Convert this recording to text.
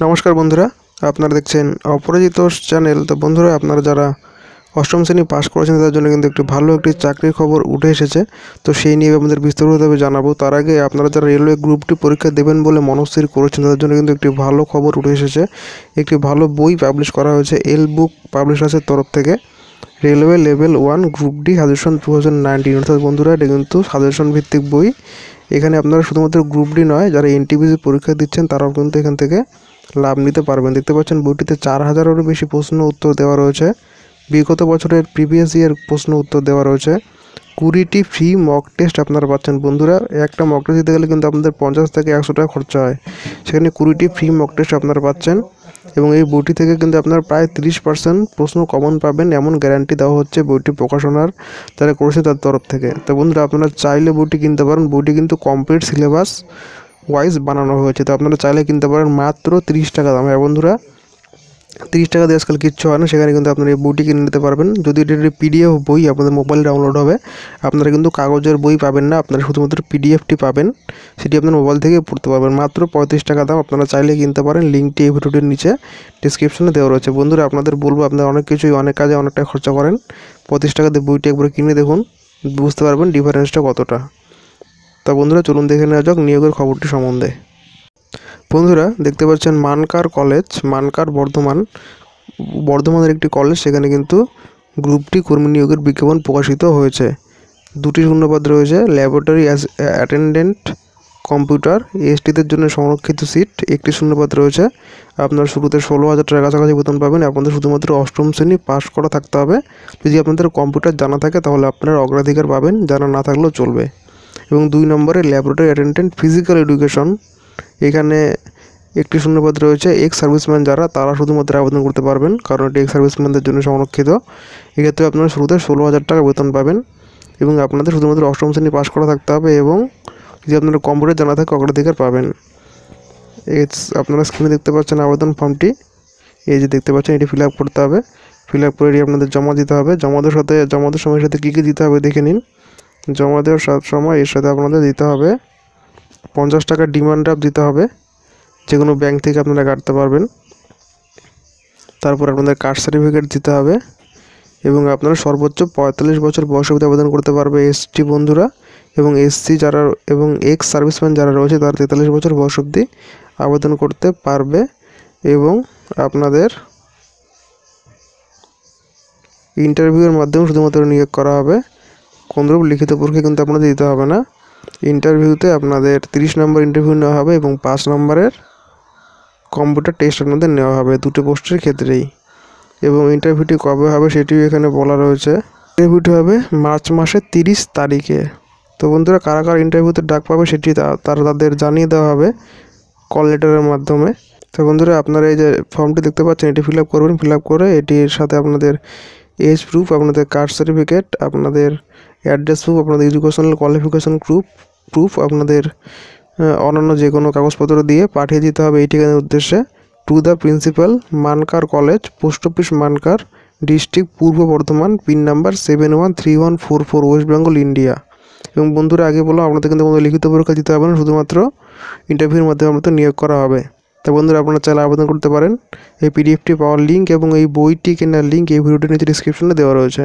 নমস্কার বন্ধুরা, আপনারা দেখছেন অপরাজিত চ্যানেল। তো বন্ধুরা, আপনারা যারা অষ্টম শ্রেণি পাশ করেছেন, তাদের জন্য কিন্তু একটি ভালো একটি চাকরির খবর উঠে এসেছে। তো সেই নিয়ে আমাদের বিস্তারিতভাবে জানাব। তার আগে আপনারা যারা রেলওয়ে গ্রুপটি পরীক্ষা দেবেন বলে মনস্থির করেছেন, তাদের জন্য কিন্তু একটি ভালো খবর উঠে এসেছে। একটি ভালো বই পাবলিশ করা হয়েছে এল বুক পাবলিশার্সের তরফ থেকে। Railway level one group D suggestion two thousand nineteen. অর্থাৎ বন্ধুরা, এটা কিন্তু সাজেশন ভিত্তিক বই। এখানে আপনারা শুধুমাত্র গ্রুপ ডি নয়, যারা এনটিপিসি পরীক্ষা দিচ্ছেন, তারাও কিন্তু এখান থেকে লাভ নিতে পারবেন। দেখতে পাচ্ছেন বইটিতে চার হাজারেরও বেশি প্রশ্ন উত্তর দেওয়া রয়েছে। বিগত বছরের প্রিভিয়াস ইয়ার প্রশ্ন উত্তর দেওয়া রয়েছে। কুড়িটি ফ্রি মক টেস্ট আপনারা পাচ্ছেন বন্ধুরা। একটা মক টেস্ট দিতে গেলে কিন্তু আপনাদের পঞ্চাশ থেকে একশো টাকা খরচা হয়। সেখানে কুড়িটি ফ্রি মক টেস্ট আপনারা পাচ্ছেন এবং এই বইটি থেকে কিন্তু আপনারা প্রায় তিরিশ পার্সেন্ট প্রশ্ন কমন পাবেন এমন গ্যারান্টি দেওয়া হচ্ছে বইটি প্রকাশনার যারা করেছে তার তরফ থেকে। তো বন্ধুরা, আপনারা চাইলে বইটি কিনতে পারেন। বইটি কিন্তু কমপ্লিট সিলেবাস ওয়াইজ বানানো হয়েছে। তো আপনারা চাইলে কিনতে পারেন মাত্র তিরিশ টাকা দাম। হ্যাঁ বন্ধুরা, তিরিশ টাকা দিয়ে আজকাল কিচ্ছু হয় না। সেখানে কিন্তু আপনারা এই বইটি কিনে নিতে পারবেন। যদি এটা একটি পিডিএফ বই আপনাদের মোবাইলে ডাউনলোড হবে, আপনারা কিন্তু কাগজের বই পাবেন না। আপনারা শুধুমাত্র পিডিএফটি পাবেন। সেটি আপনার মোবাইল থেকে পড়তে পারবেন। মাত্র পঁয়ত্রিশ টাকা দাম। আপনারা চাইলে কিনতে পারেন। লিঙ্কটি এই ভিডিওটির নিচে ডিসক্রিপশনে দেওয়া রয়েছে। বন্ধুরা, আপনাদের বলব, আপনারা অনেক কিছুই, অনেক কাজে অনেক টাকা খরচা করেন। পঁয়ত্রিশ টাকা দিয়ে বইটি একবার কিনে দেখুন। বুঝতে পারবেন ডিফারেন্সটা কতটা। তা বন্ধুরা চলুন দেখে নেওয়া যাক নিয়োগের খবরটি সম্বন্ধে। বন্ধুরা, দেখতে পাচ্ছেন মানকার কলেজ, মানকার বর্ধমান। বর্ধমানের একটি কলেজ, সেখানে কিন্তু গ্রুপটি কর্মী নিয়োগের বিজ্ঞাপন প্রকাশিত হয়েছে। দুটি শূন্যপদ রয়েছে, ল্যাবরেটরি অ্যাটেন্ডেন্ট, কম্পিউটার এসটিদের জন্য সংরক্ষিত সিট, একটি শূন্যপদ রয়েছে। আপনার শুরুতে ষোলো হাজার টাকার কাছাকাছি বেতন পাবেন, আপনাদের শুধুমাত্র অষ্টম শ্রেণি পাস করা থাকতে হবে। যদি আপনাদের কম্পিউটার জানা থাকে, তাহলে আপনারা অগ্রাধিকার পাবেন, জানা না থাকলেও চলবে। এবং দুই নম্বরে ল্যাবরেটরি অ্যাটেন্ডেন্ট ফিজিক্যাল এডুকেশন এখানে একটি শূন্যপদ রয়েছে এক্স সার্ভিসম্যান যারা, তারা শুধুমাত্র আবেদন করতে পারবেন, কারণ এটি এক্স সার্ভিসম্যানদের জন্য সংরক্ষিত। এক্ষেত্রে আপনারা শুরুতে ষোলো হাজার টাকা বেতন পাবেন এবং আপনাদের শুধুমাত্র অষ্টম শ্রেণি পাস করা থাকতে হবে এবং যদি আপনারা কম্পিউটার জানা থাকে, অগ্রাধিকার পাবেন। আপনারা স্ক্রিনে দেখতে পাচ্ছেন আবেদন ফর্মটি। এই যে দেখতে পাচ্ছেন, এটি ফিল করতে হবে। ফিল আপ করে আপনাদের জমা দিতে হবে। জমা দেওয়ার সাথে জমা দেওয়ার সময়ের সাথে কী কী দিতে হবে, দেখে নিন। জমা দেওয়ার সব সময় এর সাথে আপনাদের দিতে হবে। পঞ্চাশ টাকার ডিমান্ড ড্রাফট দিতে হবে। যে কোনো ব্যাংক থেকে আপনারা কাটতে পারবেন। তারপর আপনাদের কাস্ট সার্টিফিকেট দিতে হবে। এবং আপনারা সর্বোচ্চ পঁয়তাল্লিশ বছর বয়স অবধি আবেদন করতে পারবে এসটি বন্ধুরা। এবং এসসি যারা, এবং এক্স সার্ভিসম্যান যারা রয়েছে, তারা তেতাল্লিশ বছর বয়স অবধি আবেদন করতে পারবে। এবং আপনাদের ইন্টারভিউয়ের মাধ্যমে শুধুমাত্র নিয়োগ করা হবে। কোনরূপ লিখিত পরীক্ষা কিন্তু আপনাদের দিতে হবে না। ইন্টারভিউতে আপনাদের তিরিশ নম্বর ইন্টারভিউ নেওয়া হবে এবং পাঁচ নম্বরের কম্পিউটার টেস্ট আপনাদের নেওয়া হবে দুটো পোস্টের ক্ষেত্রেই। এবং ইন্টারভিউটি কবে হবে সেটিও এখানে বলা রয়েছে। ইন্টারভিউটি হবে মার্চ মাসের তিরিশ তারিখে। তো বন্ধুরা, কারা কারা ইন্টারভিউতে ডাক পাবে সেটি তারা তাদের জানিয়ে দেওয়া হবে কল লেটারের মাধ্যমে। তো বন্ধুরা, আপনারা এই যে ফর্মটি দেখতে পাচ্ছেন, এটি ফিল আপ করবেন। ফিল আপ করে এটির সাথে আপনাদের এজ প্রুফ আপনাদের কাস্ট সার্টিফিকেট আপনাদের অ্যাড্রেস প্রুফ আপনাদের এডুকেশনাল কোয়ালিফিকেশন প্রুফ প্রুফ আপনাদের অন্যান্য যে কোনো কাগজপত্র দিয়ে পাঠিয়ে দিতে হবে এই ঠিকানার উদ্দেশ্যে। To the principal Mankar college post office Mankar district Purba Bardhaman pin number seven one three one four four West Bengal India এবং বন্ধুরা, আগে বললাম আপনাদের কিন্তু কোনো লিখিত পরীক্ষা দিতে হবে না, শুধুমাত্র ইন্টারভিউর মাধ্যমে আপনাদের নিয়োগ করা হবে। তা বন্ধুরা, আপনারা চাইলে আবেদন করতে পারেন। এই পিডিএফটি পাওয়ার লিঙ্ক এবং এই বইটি কেনার লিঙ্ক এই ভিডিওটির নিচে ডিসক্রিপশনে দেওয়া রয়েছে।